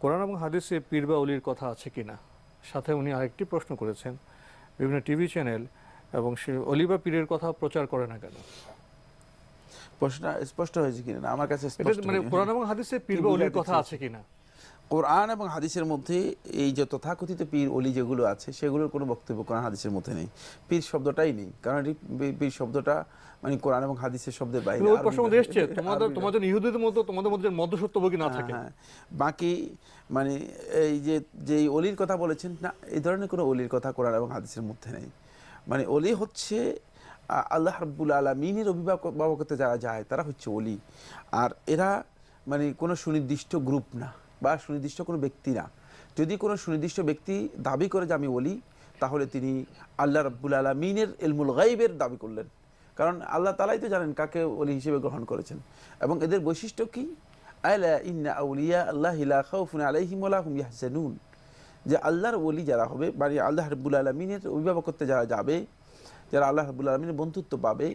কোরআন এবং হাদিসে পীর বা অলির কথা আছে কিনা সাথে উনি আরেকটি প্রশ্ন করেছেন। বিভিন্ন টিভি চ্যানেল এবং সে অলি বা পীরের কথা প্রচার করে না কেন? প্রশ্ন স্পষ্ট হয়েছে কিনা? না, আমার কাছে মানে। কোরআন এবং হাদিসে পীর বা অলির কথা আছে কিনা কোরআন এবং হাদিসের মধ্যে এই যে তথাকথিত পীর অলি যেগুলো আছে সেগুলোর কোনো বক্তব্য কোরআন হাদিসের মধ্যে নেই। পীর শব্দটাই নেই। কারণ এটি পীর শব্দটা মানে কোরআন এবং হাদিসের শব্দের বাইরে ওই এসছে। তোমাদের তোমাদের ইহুদিদের মতো তোমাদের মধ্যে মধ্যসত্যভোগী না হ্যাঁ, থাকে। হ্যাঁ। বাকি মানে এই যে যে অলির কথা বলেছেন না এই ধরনের কোনো অলির কথা কোরআন এবং হাদিসের মধ্যে নেই। মানে অলি হচ্ছে আল্লাহ রাব্বুল আলমিনের অভিভাবকতে যারা যায় তারা হচ্ছে অলি আর এরা মানে কোনো সুনির্দিষ্ট গ্রুপ না। বা সুনির্দিষ্ট কোনো ব্যক্তি না। যদি কোনো সুনির্দিষ্ট ব্যক্তি দাবি করে যে আমি অলি তাহলে তিনি আল্লাহ রাব্বুল আলমিনের এলমুল গাইবের দাবি করলেন। কারণ আল্লাহ তালাই তো জানেন কাকে ওলি হিসেবে গ্রহণ করেছেন। এবং এদের বৈশিষ্ট্য কি? আলা আল্লাহ আলাইহিম যে আল্লাহর ওলি যারা হবে মানে আল্লাহ রাব্বুল আলামিনের অভিভাবকত্বে যারা যাবে, যারা আল্লাহ রাব্বুল আলামিনের বন্ধুত্ব পাবে,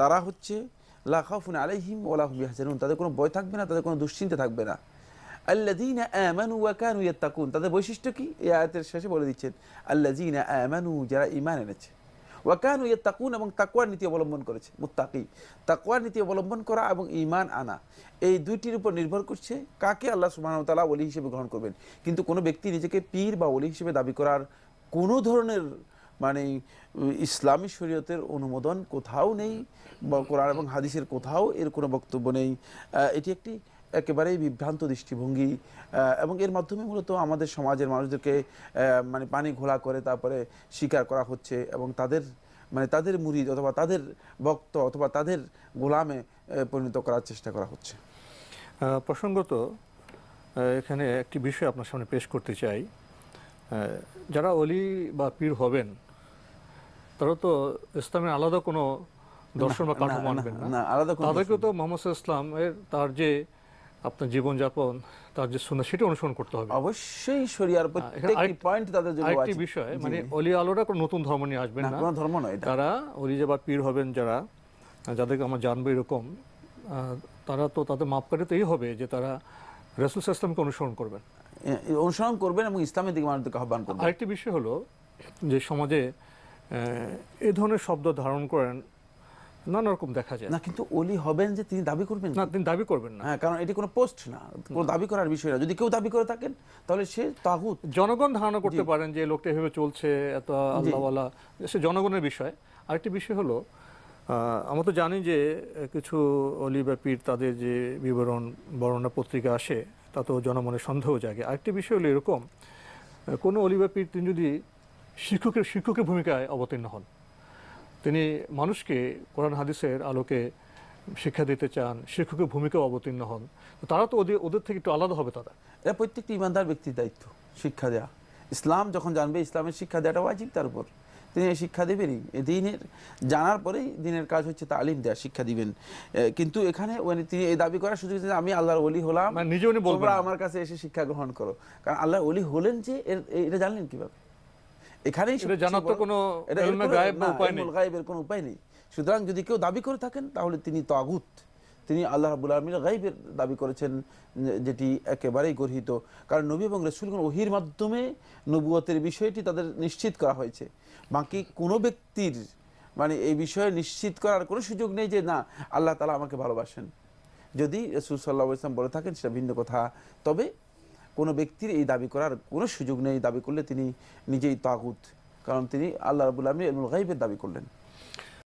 তারা হচ্ছে লা খাউফুন আলাইহিম ওয়া হুম ইয়াহজানুন। তাদের কোনো ভয় থাকবে না, তাদের কোনো দুশ্চিন্তা থাকবে না। আল্লাযীনা আমানু ওয়া কানু ইয়াত্তাকুন। তাদের বৈশিষ্ট্য কি? এই আয়াতের শেষে বলে দিচ্ছেন, আল্লাযীনা আমানু, যারা ঈমান এনেছে। ওয়াকানু ইয়াত্তাকুন এবং তাকওয়ার নীতি অবলম্বন করেছে, মুত্তাকি। তাকওয়ার নীতি অবলম্বন করা এবং ঈমান আনা, এই দুইটির উপর নির্ভর করছে কাকে আল্লাহ তাআলা ওলি হিসেবে গ্রহণ করবেন। কিন্তু কোনো ব্যক্তি নিজেকে পীর বা ওলি হিসেবে দাবি করার কোনো ধরনের মানে ইসলামী শরীয়তের অনুমোদন কোথাও নেই, বা কোরআন এবং হাদিসের কোথাও এর কোনো বক্তব্য নেই। এটি একটি একেবারেই বিভ্রান্ত দৃষ্টিভঙ্গি এবং এর মাধ্যমে মূলত আমাদের সমাজের মানুষদেরকে মানে পানি ঘোলা করে তারপরে স্বীকার করা হচ্ছে এবং তাদের মানে তাদের মুরিদ অথবা তাদের ভক্ত অথবা তাদের গোলামে পরিণত করার চেষ্টা করা হচ্ছে। প্রসঙ্গত এখানে একটি বিষয় আপনার সামনে পেশ করতে চাই। যারা অলি বা পীর হবেন তারা তো ইসলামের আলাদা কোনো দর্শন বা কাঠামো আনবেন না। দর্শন তো মোহাম্মদ ইসলাম এর তার যে আপনার জীবনযাপন তার যে সুন্নাহ সেটা অনুসরণ করতে হবে। অবশ্যই শরিয়ার প্রত্যেকটি পয়েন্ট তাদের জন্য আরেকটি। বিষয় মানে। অলি আলোরা কোনো নতুন ধর্ম নিয়ে আসবেন না কোনো ধর্ম নয় তারা অলি যে বা পীর হবেন যারা যাদেরকে আমরা জানব এরকম তারা তো তাদের মাপকাঠি তো এই হবে যে তারা রসুল ইসলামকে অনুসরণ করবেন। এ- এ অনুসরণ করবেন এবং ইসলামের দিকে মানুষদেরকে আহ্বান করবেন। আরেকটি বিষয় হলো যে সমাজে এই ধরনের শব্দ ধারণ করেন নানা রকম দেখা যায়। না কিন্তু অলি হবেন যে তিনি দাবি করবেন না তিনি দাবি করবেন না। হ্যাঁ কারণ এটি কোনো পোস্ট না। কোনো দাবি করার বিষয় না। যদি কেউ দাবি করে থাকেন তাহলে সে তাগুত। জনগণ ধারণা করতে পারেন যে লোকটা এভাবে চলছে এত আল্লাহওয়ালা। সে জনগণের বিষয়। আরেকটি বিষয় হলো আমরা তো জানি যে কিছু অলি বা পীর তাদের যে বিবরণ বর্ণনা পত্রিকা আসে তা তো জনমনে সন্দেহ জাগে। আরেকটি বিষয় হলো এরকম কোনো অলি বা পীর তিনি যদি শিক্ষকের শিক্ষকের ভূমিকায় অবতীর্ণ হন তিনি মানুষকে কোরআন হাদিসের আলোকে শিক্ষা দিতে চান শিক্ষকের ভূমিকা অবতীর্ণ হন। তো তারা তো ওদের ওদের থেকে একটু আলাদা হবে তারা। এটা প্রত্যেকটি ইমানদার ব্যক্তির দায়িত্ব শিক্ষা দেওয়া ইসলাম যখন জানবে ইসলামের শিক্ষা দেওয়াটা ওয়াজিব তার উপর। তিনি এই শিক্ষা দেবেনই। দিনের জানার পরেই দিনের কাজ হচ্ছে তালিম দেওয়া শিক্ষা দিবেন। কিন্তু এখানে মানে তিনি এই দাবি করার সুযোগ আমি আল্লাহর অলি হলাম। মানে নিজে উনি তোমরা আমার কাছে এসে শিক্ষা গ্রহণ করো। কারণ আল্লাহর অলি হলেন যে এর- এটা জানলেন কীভাবে? এখানেই জানার তো কোনো। গায়েবের কোনো উপায় নেই। সুতরাং যদি কেউ দাবি করে থাকেন তাহলে তিনি তাগুত। তিনি আল্লাহ রাবুল আলমীর গাইবের দাবি করেছেন যেটি একেবারেই গর্হিত। কারণ নবী এবং রসুলগণ ওহির মাধ্যমে নবুয়তের বিষয়টি তাদের নিশ্চিত করা হয়েছে। বাকি কোনো ব্যক্তির মানে এই বিষয়ে নিশ্চিত করার কোনো সুযোগ নেই যে না আল্লাহ তালা আমাকে ভালোবাসেন। যদি রসুল সাল্লাহ ইসলাম বলে থাকেন সেটা ভিন্ন কথা। তবে কোনো ব্যক্তির এই দাবি করার কোনো সুযোগ নেই দাবি করলে তিনি নিজেই তাগুত। কারণ তিনি আল্লাহ রাবুল আলমী এলমুল গাইবের দাবি করলেন।